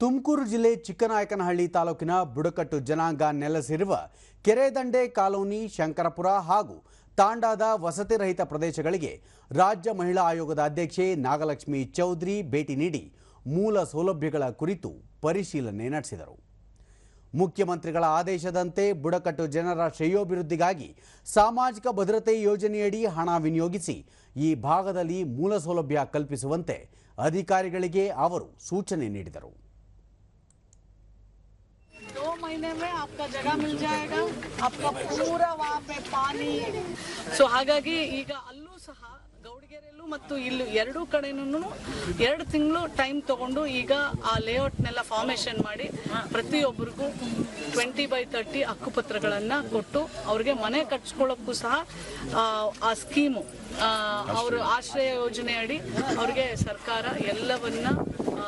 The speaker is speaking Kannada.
ತುಮಕೂರು ಜಿಲ್ಲೆ ಚಿಕ್ಕನಾಯಕನಹಳ್ಳಿ ತಾಲೂಕಿನ ಬುಡಕಟ್ಟು ಜನಾಂಗ ನೆಲೆಸಿರುವ ಕೆರೆದಂಡೆ ಕಾಲೋನಿ ಶಂಕರಪುರ ಹಾಗೂ ತಾಂಡಾದ ವಸತಿ ರಹಿತ ಪ್ರದೇಶಗಳಿಗೆ ರಾಜ್ಯ ಮಹಿಳಾ ಆಯೋಗದ ಅಧ್ಯಕ್ಷೆ ನಾಗಲಕ್ಷ್ಮಿ ಚೌಧರಿ ಭೇಟಿ ನೀಡಿ ಮೂಲ ಸೌಲಭ್ಯಗಳ ಕುರಿತು ಪರಿಶೀಲನೆ ನಡೆಸಿದರು. ಮುಖ್ಯಮಂತ್ರಿಗಳ ಆದೇಶದಂತೆ ಬುಡಕಟ್ಟು ಜನರ ಶ್ರೇಯೋಭಿವೃದ್ಧಿಗಾಗಿ ಸಾಮಾಜಿಕ ಭದ್ರತೆ ಯೋಜನೆಯಡಿ ಹಣ ವಿನಿಯೋಗಿಸಿ ಈ ಭಾಗದಲ್ಲಿ ಮೂಲ ಸೌಲಭ್ಯ ಕಲ್ಪಿಸುವಂತೆ ಅಧಿಕಾರಿಗಳಿಗೆ ಅವರು ಸೂಚನೆ ನೀಡಿದರು. महीने में आपका जगह मिल जाएगा आपका पूरा वहाँ पे ಪಾನಿ ಸೊ ಹಾಗಾಗಿ ಈಗ ಅಲ್ಲೂ ಸಹ ಗೌಡಗೆರೆಯಲ್ಲೂ ಮತ್ತು ಇಲ್ಲಿ ಎರಡೂ ಕಡೆನೂ ಎರಡು ತಿಂಗಳು ಟೈಮ್ ತಗೊಂಡು ಈಗ ಆ ಲೇಔಟ್ನೆಲ್ಲ ಫಾರ್ಮೇಶನ್ ಮಾಡಿ ಪ್ರತಿಯೊಬ್ಬರಿಗೂ ಟ್ವೆಂಟಿ ಬೈ ತರ್ಟಿ ಹಕ್ಕುಪತ್ರಗಳನ್ನು ಕೊಟ್ಟು ಅವ್ರಿಗೆ ಮನೆ ಕಟ್ಸ್ಕೊಳ್ಳೋಕ್ಕೂ ಸಹ ಆ, ಆ ಸ್ಕೀಮು ಅವರು ಆಶ್ರಯ ಯೋಜನೆ ಅಡಿ ಅವ್ರಿಗೆ ಸರ್ಕಾರ ಎಲ್ಲವನ್ನ ಆ,